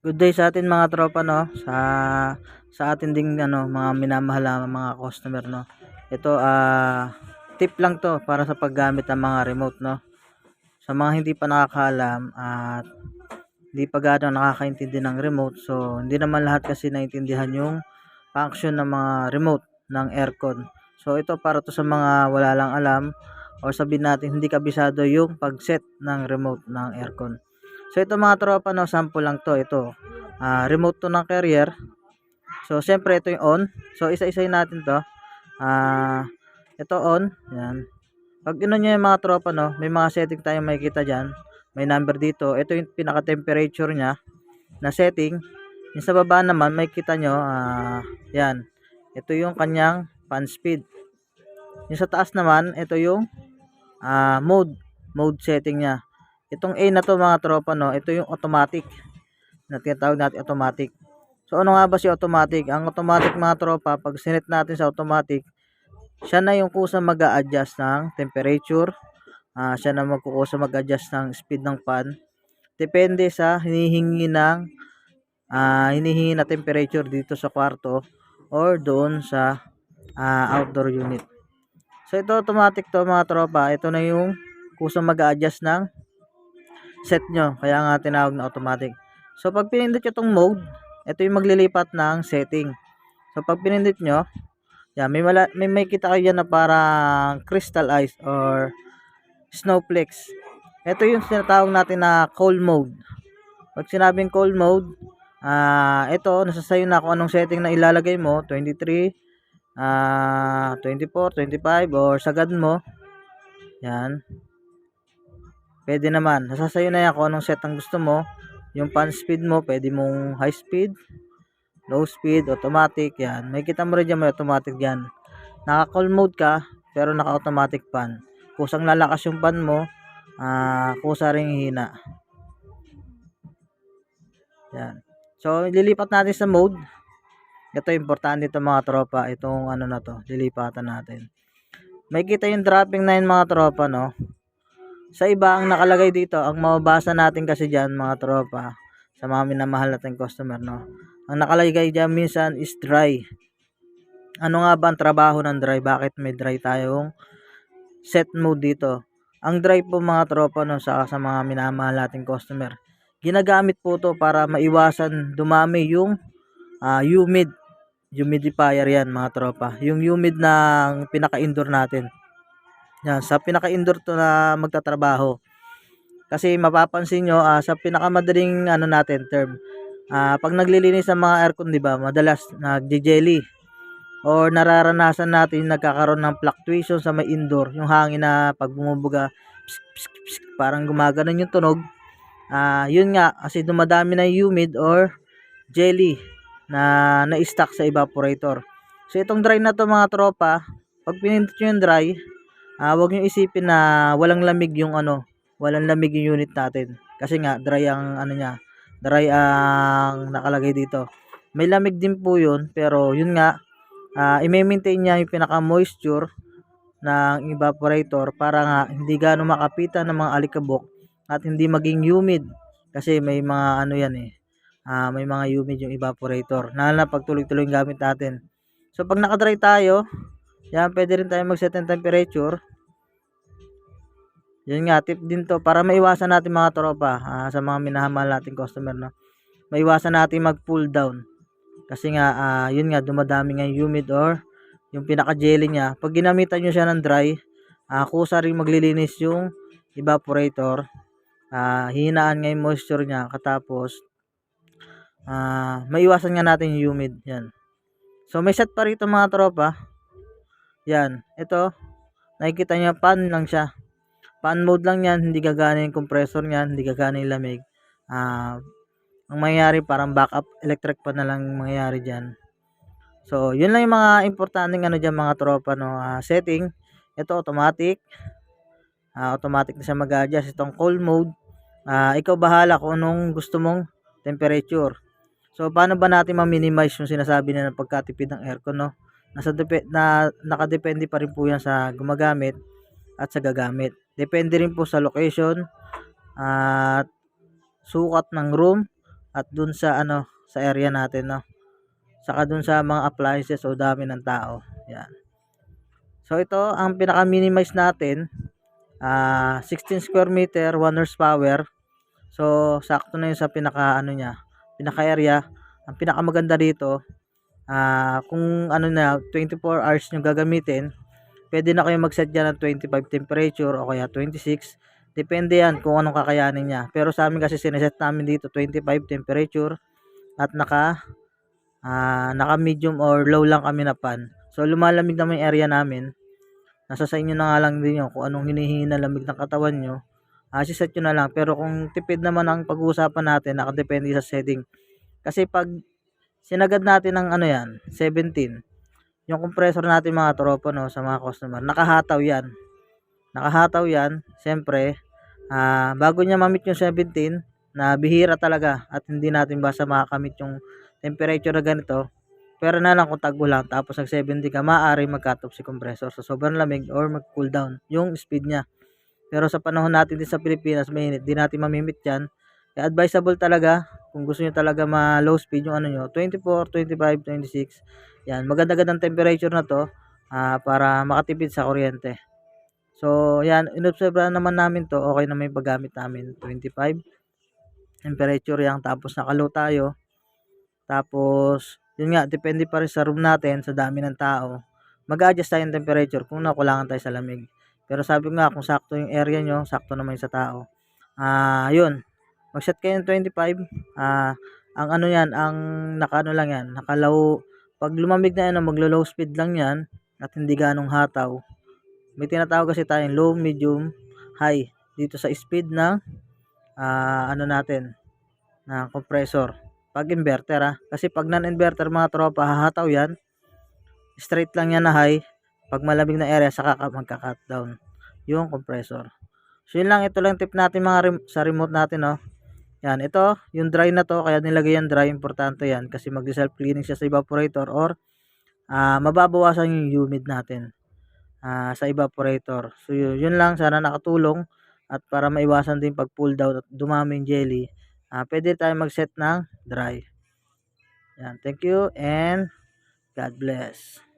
Good day sa atin mga tropa no. Sa sa atin ding ano mga minamahal na mga customer no. Ito ah tip lang to para sa paggamit ng mga remote no. Sa mga hindi pa nakakaalam at hindi pa gaano nakakaintindi ng remote so hindi naman lahat kasi naintindihan yung function ng mga remote ng aircon. So ito para to sa mga wala lang alam o sabihin natin hindi kabisado yung pag-set ng remote ng aircon. So ito mga tropa no, sample lang to. Ito, ah, remote to ng carrier. So siyempre ito yung on. So isa-isayin natin to. Ah, ito on, yan. Pag ino niya yung mga tropa no, may mga setting tayong makikita diyan. May number dito. Ito yung pinaka temperature niya na setting. Yung sa baba naman makikita nyo, ah, yan. Ito yung kanyang fan speed. Yung sa taas naman, ito yung ah, mode, mode setting niya. Itong A na to mga tropa no, ito yung automatic. Na tinatawag natin automatic. So ano nga ba si automatic? Ang automatic mga tropa, pag sinet natin sa automatic, siya na yung kusa mag adjust ng temperature. Ah, siya na magkukusa mag-adjust ng speed ng fan. Depende sa hinihingi ng ah, hinihingi na temperature dito sa kwarto or doon sa ah, outdoor unit. So ito automatic to mga tropa. Ito na yung kusa mag-adjust ng set nyo. Kaya nga tinawag na automatic. So, pag pinindot nyo itong mode, ito yung maglilipat ng setting. So, pag pinindot nyo, yan, may, mala, may may kita kayo yan na parang crystal ice or snowflakes. Ito yung sinatawag natin na cold mode. Pag sinabing cold mode, ah ito, nasa sayo na kung anong setting na ilalagay mo, 23, ah 24, 25, or sagad mo. Yan. Pwede naman. Nasa sayo na yan kung anong set ang gusto mo. Yung fan speed mo, pwede mong high speed, low speed, automatic, yan. May kita mo rin dyan, may automatic yan. Naka-call mode ka, pero naka-automatic fan. Kusang lalakas yung fan mo, ah kusa rin hina. Yan. So, lilipat natin sa mode. Ito, importante ito mga tropa. Itong ano na to, lilipatan natin. May kita yung dropping na yun mga tropa, no? Sa iba, ang nakalagay dito, ang mababasa natin kasi dyan, mga tropa, sa mga minamahal natin customer, no? Ang nakalagay dyan minsan is dry. Ano nga ba ang trabaho ng dry? Bakit may dry tayong set mode dito? Ang dry po mga tropa, no, sa, sa mga minamahal nating customer, ginagamit po to para maiwasan dumami yung ah, humid humidifier yan mga tropa. Yung humid ng pinaka-indoor natin. Yan, sa pinaka-indoor to na magtatrabaho. Kasi mapapansin nyo, ah, sa pinakamadaling ano natin term, ah, pag naglilinis sa mga aircon, di ba, madalas nagje-jelly. Or nararanasan natin nagkakaroon ng fluctuation sa may indoor, yung hangin na pag bumubuga, psk, psk, psk, parang gumaganon yung tunog. Ah, yun nga, kasi dumadami na humid or jelly na na-stack sa evaporator. So itong dry na to mga tropa, pag pinindot nyo yung dry, ah wag niyo isipin na walang lamig yung ano, walang lamig yung unit natin. Kasi nga dry ang ano niya, dry ang nakalagay dito. May lamig din po yun, pero yun nga, ah i-maintain niya yung pinaka-moisture ng evaporator para nga hindi gaano makapitan ng mga alikabok at hindi maging humid kasi may mga ano yan eh ah, may mga humid yung evaporator. Na pag tuloy-tuloy yung gamit natin. So, pag nakadry tayo, yan, pwede rin tayo mag-set ng temperature. Yun nga, tip din to para maiwasan natin mga tropa ah, sa mga minahamahal nating customer. No? Maiwasan natin mag-pull down. Kasi nga, ah, yun nga, dumadami yung humid or yung pinaka-jelly niya. Pag ginamitan nyo siya ng dry, ah, kusa rin maglilinis yung evaporator. Ah, hinaan nga yung moisture niya. Katapos, ah maiwasan nga natin yung humid. Yan. So, may set pa rito mga tropa. Yan. Ito, nakikita nyo, pan lang siya. Pan mode lang yan. Hindi gagana yung compressor niyan. Hindi gagana yung lamig. Ah, ang mangyayari, parang backup electric pa na lang mangyayari dyan. So, yun lang yung mga importanteng ano dyan mga tropa, no. Ah, setting. Ito, automatic. Ah, automatic na siya mag-adjust. Itong cold mode. Ah, ikaw bahala kung anong gusto mong temperature. So, paano ba natin ma-minimize yung sinasabi na ng pagkatipid ng aircon, no? Nasa na, nakadepende pa rin po yan sa gumagamit at sa gagamit. Depende rin po sa location at sukat ng room at dun sa ano sa area natin no? Saka dun sa mga appliances o dami ng tao. Yan. So ito ang pinaka minimize natin ah 16 square meter 1 horsepower. So sakto na yun sa pinaka ano niya pinaka area. Ang pinaka maganda dito ah kung ano na 24 hours nyo gagamitin pwede na kayo mag-set dyan ng 25 temperature o kaya 26 depende yan kung anong kakayanin niya. Pero sa amin kasi sineset namin dito 25 temperature at naka ah naka medium or low lang kami na pan. So lumalamig naman yung area namin. Nasa sa inyo na nga lang din yun kung anong hinihingi na lamig ng katawan nyo. Ah set nyo na lang. Pero kung tipid naman ang pag-uusapan natin nakadepende sa setting. Kasi pag sinagad natin ng ano yan 17 yung compressor natin mga tropa no sa mga customer nakahataw yan. Nakahataw yan siyempre ah bago niya mamit yung 17 na bihira talaga at hindi natin basta makakamit yung temperature na ganito. Pero na lang kung tag-ulan tapos nag 70 ka maaari mag-cut off si compressor sa sobrang lamig or mag cool down yung speed niya. Pero sa panahon natin din sa Pilipinas mainit di natin mamimit yan. Kaya advisable talaga kung gusto niyo talaga ma low speed yung ano nyo 24, 25, 26 yan maganda-gandang temperature na to ah, para makatipid sa kuryente. So yan inobserbahan naman namin to okay naman yung paggamit namin 25 temperature yan tapos nakalow tayo. Tapos yun nga depende pa rin sa room natin sa dami ng tao. Mag-adjust tayo ng temperature. Kung nakulangan tayo sa lamig. Pero sabi nga kung sakto yung area nyo sakto naman yung sa tao. Ah yun mag-set kayo ng 25 ah ang ano yan ang nakaano lang yan nakalow pag lumamig na yan maglo-low speed lang yan at hindi ganong hataw. May tinatawag kasi tayong low medium high dito sa speed ng ah ano natin ng compressor. Pag inverter ah. Kasi pag non-inverter mga tropa hahataw yan. Straight lang yan na high. Pag malamig na area saka ka magka-cut down yung compressor. So yun lang. Ito lang tip natin mga rem- sa remote natin no yan ito yung dry na to kaya nilagay yan dry importante yan kasi mag self cleaning siya sa evaporator or ah mababawasan yung humid natin ah, sa evaporator. So yun, yun lang sana nakatulong at para maiwasan din pag pull down at dumami yung jelly ah, pwede tayo mag set ng dry. Yan thank you and God bless